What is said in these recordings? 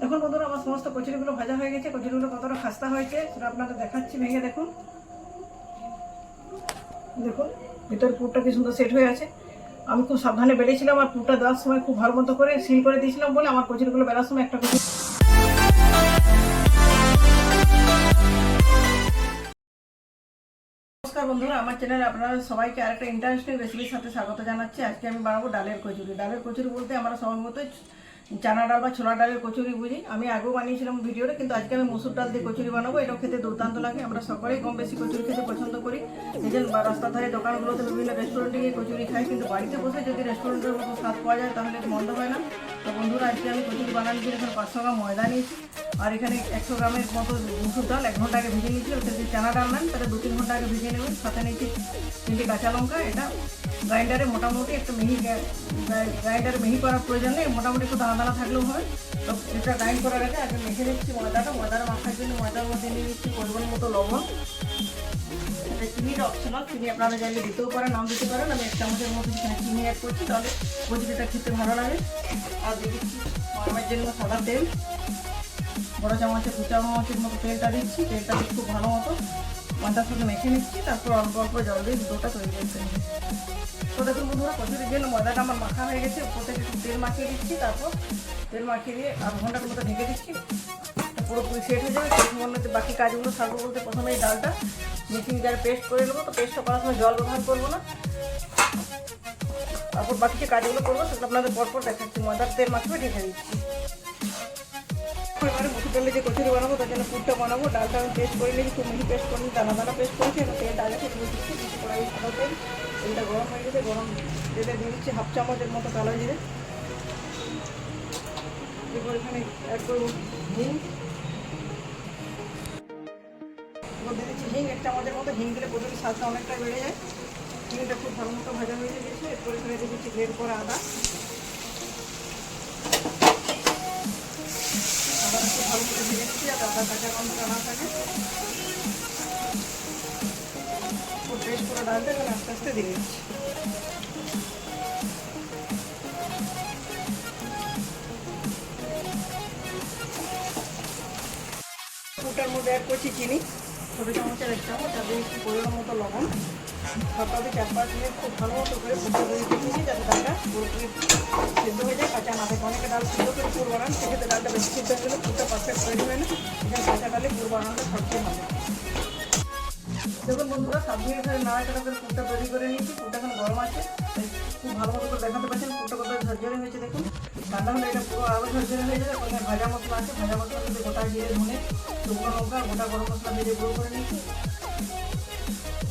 দেখুন বন্ধুরা, আমার সমস্ত কচুরিগুলো ভাজা হয়ে গেছে, কচুরিগুলো কতটা খাস্তা হয়েছে সেটা আপনাদের দেখাচ্ছি, ভেঙে দেখুন। দেখুন, ভিতর পুরটা কি সুন্দর সেট হয়ে আছে। আমি খুব সাবধানে বেড়েছিলাম আর পুরটা দেওয়ার সময় খুব ভালো মতো করে সিল করে দিয়েছিলাম বলে আমার কচুরিগুলো বেড়ার সময় একটা কচুরি নমস্কার বন্ধুরা, আমার চ্যানেলে আপনারা সবাইকে আরেকটা ইন্টারেস্টিং রেসিপির সাথে স্বাগত জানাচ্ছি। আজকে আমি বানাবো ডালের কচুরি। ডালের কচুরি বলতে আমরা সময় মতো চানা ডাল বা ছোলা ডালের কচুরি বুঝি। আমি আগেও বানিয়েছিলাম ভিডিওটা, কিন্তু আজকে আমি মসুর ডাল দিয়ে কচুরি বানাবো। এটাও খেতে দুর্দান্ত লাগে। আমরা সকলেই কম বেশি কচুরি খেতে পছন্দ করি। নিজের বা রাস্তার ধারে দোকানগুলোতে বিভিন্ন রেস্টুরেন্টে গিয়ে কচুরি খাই, কিন্তু বাড়িতে বসে যদি রেস্টুরেন্টের মতো স্বাদ পাওয়া যায়, তাহলে মন্দ হয় না। তো বন্ধুরা, আজকে আমি কচুরি বানানোর জন্য এখানে পাঁচশো গ্রাম ময়দা নিয়েছি। আর এখানে একশো গ্রামের মতো মুসুর ডাল, এক ঘণ্টা আগে ভেজে নিয়েছি ওটা যদি চানা ডাল নেন, তাহলে দু তিন ঘণ্টা আগে ভেজে নেবেন। সাথে নিয়েছি তিনটে কাঁচা লঙ্কা, এটা গ্রাইন্ডারে মোটামুটি একটু মিহি গ্রাইন্ডারে মিহি করার প্রয়োজন নেই, মোটামুটি একটু দানা দানা থাকলেও হয়। তো এটা গ্রাইন্ড করার আগে আগে মেখে নিচ্ছি ময়দাটা ময়দাটা মাখার জন্য ময়দার মধ্যে নিয়ে নিচ্ছি পরিমাণ মতো লবণ। এটা চিনিটা অপশনাল চিনি আপনারা চাইলে দিতেও পারেন নাম দিতে পারেন, আমি এক চামচের এখানে চিনি অ্যাড করছি, তাহলে কচুরিটা খেতে ভালো লাগে। আর দিয়ে দিচ্ছি জন্য সাদা তেল, বড় চামচে, দু চামচের মতো তেলটা দিচ্ছি, তেলটা খুব ভালো মতো। মাথার সাথে মেখে নিচ্ছি, তারপর অল্প অল্প জল দিয়ে দুটোটা তৈরি করতে তো দেখুন বন্ধুরা কচুরির জন্য ময়দাটা আমার মাখা হয়ে গেছে, উপর একটু তেল মাখিয়ে দিচ্ছি, তারপর তেল মাখিয়ে দিয়ে আধ ঘণ্টার মতো ঢেকে দিচ্ছি। পুরোপুরি সেট হয়ে যাবে সেই মধ্যে বাকি কাজগুলো থাকব বলতে প্রথমে এই ডালটা। মিক্সিং জারে পেস্ট করে নেব, তো পেস্টটা করার সময় জল ব্যবহার করব না। তারপর বাকি যে কাজগুলো করব, সেগুলো আপনাদের পরপর দেখাচ্ছি, ময়দার তেল মাখিয়ে ঢেকে দিচ্ছি। এবারে মুসুর ডালে যে কচুরি বানাবো, তার জন্য পুরটা বানাবো। ডালটা আমি পেস্ট করে নিয়েছি মিহি পেস্ট করে দানা দানা পেস্ট করেছি এবং তেল ডালে দিচ্ছি দিচ্ছি কড়াই সাদা তেল। তেলটা গরম হয়ে গেছে, গরম তেলে দিয়ে দিচ্ছি হাফ চামচের মতো কালো জিরে। এরপর এখানে অ্যাড করব হিং। দিয়ে দিচ্ছি হিং, এক চামচের মতো হিং দিলে কচুরি স্বাদটা অনেকটা বেড়ে যায়। হিংটা খুব ভালো মতো ভাজা হয়ে গেছে। এরপর এখানে দিয়ে দিচ্ছি গ্রেড করা আদা। ভালো করে ভেজে নিচ্ছি যাতে আদা কাঁচা গন্ধটা না থাকে পেস্ট করে ডালটা এখানে আস্তে আস্তে দিয়ে দিচ্ছি ফুটার মধ্যে অ্যাড করছি চিনি। ছোটো চামচের এক চামচ আর দিয়ে একটু পরিমাণ মতো লবণ। সবটাতে চাপা দিয়ে খুব ভালো মতো করে ফুটে দিয়ে দিচ্ছি যাতে ডালটা পুরোপুরি সিদ্ধ হয়ে যায়। কাঁচা না থাকে অনেকে ডাল সিদ্ধ করে পুর বানান, সেক্ষেত্রে ডালটা বেশি সিদ্ধ হয়ে গেলে পুরোটা পারফেক্ট হয়ে হয় না। কাঁচা ডালে পুর বানানোটা সবচেয়ে ভালো। দেখুন বন্ধুরা সাত মিনিট ধরে নাড়াচাড়া করে পুরটা তৈরি করে নিয়েছি। পুরটা এখন গরম আছে। খুব ভালো মতো করে দেখাতে পারছেন পুরটা কত ঝরঝরে হয়েছে দেখুন। ঠান্ডা হলে এটা পুরো আরও ঝরঝরে হয়ে যাবে। ওখানে ভাজা মশলা আছে, ভাজা মশলা কিন্তু গোটা জিরে, ধনে, শুকনো লঙ্কা, গোটা গরম মশলা দিয়ে গুঁড়ো করে নিয়েছি।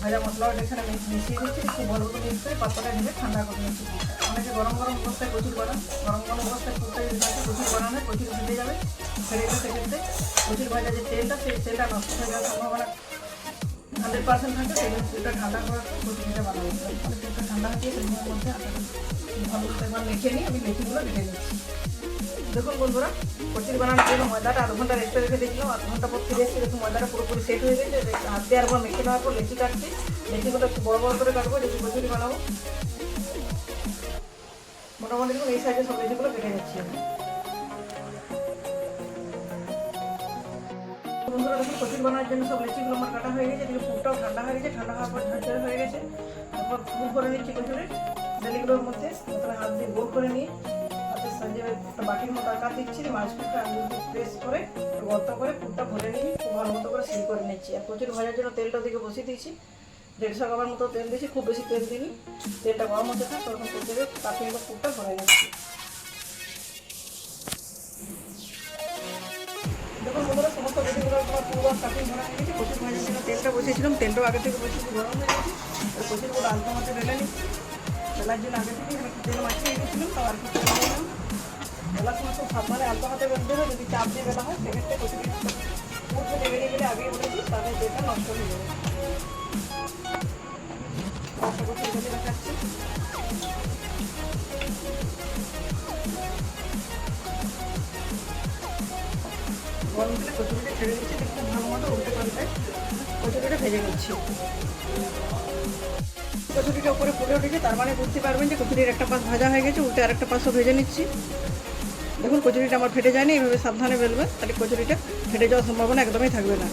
ভাজা মশলাও এখানে মিশিয়ে দিচ্ছি, খুব ভালো করে মিক্স করে পাত্রটা ঢেলে ঠান্ডা করে নিচ্ছি অনেকে গরম গরম অবস্থায় প্রচুর বানান। গরম গরম অবস্থায় পুরটা যদি থাকে প্রচুর বানানো প্রচুর ভিজে যাবে। ফেলে গেলে সেক্ষেত্রে প্রচুর ভাজা যে তেলটা, সেই তেলটা নষ্ট হয়ে যাওয়ার সম্ভাবনা হান্ড্রেড পার্সেন্ট থাকে জন্য তেলটা ঠান্ডা করার প্রতিক্রিয়া বানাবো। তেলটা ঠান্ডা হচ্ছে তেলের মধ্যে ভালো একবার মেখে নিই আমি মেথিগুলো রেখে দিচ্ছি দেখুন বন্ধুরা, কচুরি বানানোর জন্য ময়দাটা আধ ঘণ্টা রেস্টে রেখে দিয়েছিলাম আধ ঘণ্টা পর ফিরে এসে দেখুন ময়দাটা পুরোপুরি সেট হয়ে গেছে। হাত দিয়ে আরবার মেখে নেওয়ার পর লেচি কাটছি। লেচিগুলো একটু বড় বড় করে কাটবো, লেচি কচুরি বানাবো। মোটামুটি দেখুন এই সাইজে সব লেচিগুলো কেটে যাচ্ছি আমি। বন্ধুরা, দেখুন কচুরি বানানোর জন্য সব লেচিগুলো আমার কাটা হয়ে গেছে। পুরটাও ঠান্ডা হয়ে গেছে, ঠান্ডা হওয়ার পর ঝরঝরে হয়ে গেছে। তারপর ফুল করে নিচ্ছি কচুরির ডালিগুলোর মধ্যে প্রথমে হাত দিয়ে গোল করে নিয়ে হাতের সাইজে একটা বাটির মতো আকার দিচ্ছি মাছগুলোকে আঙুল প্রেস করে, একটু গর্ত করে পুরটা ভরে নিয়ে ভালো মতো করে সিল করে নিচ্ছি। আর কচুরি ভাজার জন্য তেলটা দিকে বসিয়ে দিয়েছি। দেড়শো গ্রামের মতো তেল দিয়েছি, খুব বেশি তেল দিইনি। তেলটা গরম হতে থাক, তখন কচুরি কাপিয়ে পুরটা ভরে নিচ্ছি। পুরো কাটিং ভরা গেছে কচুর তেলটা বসিয়েছিলাম, তেলটাও আগে থেকে বসিয়েছি গরম হয়ে গেছে, আর কচুরিগুলো আলতো মতো বেলে নিচ্ছি। বেলার জন্য আগে থেকে একটু তেল মাখিয়ে রেখেছিলাম, তাও আর কি তেল নিলাম সময় খুব সাবধানে আলতো হাতে বেলতে হয় যদি চাপ দিয়ে বেলা হয়, সেক্ষেত্রে কচুরি পুরো বেরিয়ে গেলে আগে বলেছি তাহলে তেলটা নষ্ট হয়ে যাবে। কচুরি ভেজে গরম কচুরিটা দিচ্ছি উপরে ফুলে উঠেছে, তার মানে বুঝতে পারবেন যে কচুরির একটা পাশ ভাজা হয়ে গেছে, উল্টে আরেকটা পাশও ভেজে নিচ্ছি। দেখুন, কচুরিটা আমার ফেটে যায়নি এইভাবে সাবধানে বেলবেন তাহলে কচুরিটা ফেটে যাওয়ার সম্ভাবনা একদমই থাকবে না।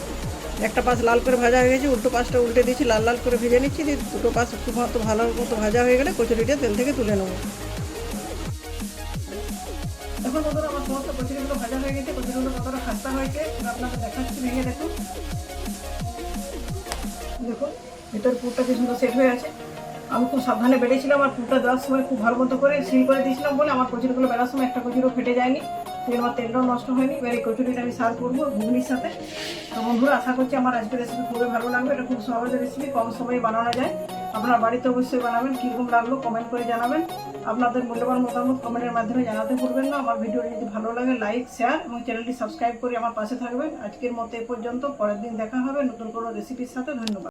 একটা পাশ লাল করে ভাজা হয়ে গেছে, উল্টো পাশটা উল্টে দিয়েছি লাল লাল করে ভেজে নিচ্ছি, দিয়ে দুটো পাশ একটু মতো ভালো মতো ভাজা হয়ে গেলে কচুরিটা তেল থেকে তুলে নেব। এখন বন্ধুরা আমার সমস্ত কচুরিগুলো ভাজা হয়ে গেছে। কচুরিগুলো কতটা খাস্তা হয়েছে আপনাকে দেখাচ্ছি ভেঙে দেখুন দেখুন ভিতর পুরটা কি সুন্দর সেট হয়ে আছে। আমি খুব সাবধানে বেড়েছিলাম আর পুরটা দেওয়ার সময় খুব ভালো মতো করে সিল করে দিয়েছিলাম বলে আমার কচুরিগুলো বেড়ার সময় একটা কচুরিও ফেটে যায়নি। তেল আমার তেলটাও নষ্ট হয়নি। এবার এই কচুরিটা আমি সার্ভ করব ঘুগনির সাথে। তো বন্ধুরা, আশা করছি আমার আজকের রেসিপি খুবই ভালো লাগবে। এটা খুব সহজ রেসিপি কম সময়ে বানানো যায়। আপনার বাড়িতে অবশ্যই বানাবেন, কীরকম লাগল কমেন্ট করে জানাবেন। আপনাদের মূল্যবান মতামত কমেন্টের মাধ্যমে জানাতে ভুলবেন না। আমার ভিডিওটি যদি ভালো লাগে লাইক শেয়ার এবং চ্যানেলটি সাবস্ক্রাইব করে আমার পাশে থাকবেন। আজকের মতো এ পর্যন্ত, পরের দিন দেখা হবে নতুন কোনো রেসিপির সাথে। ধন্যবাদ।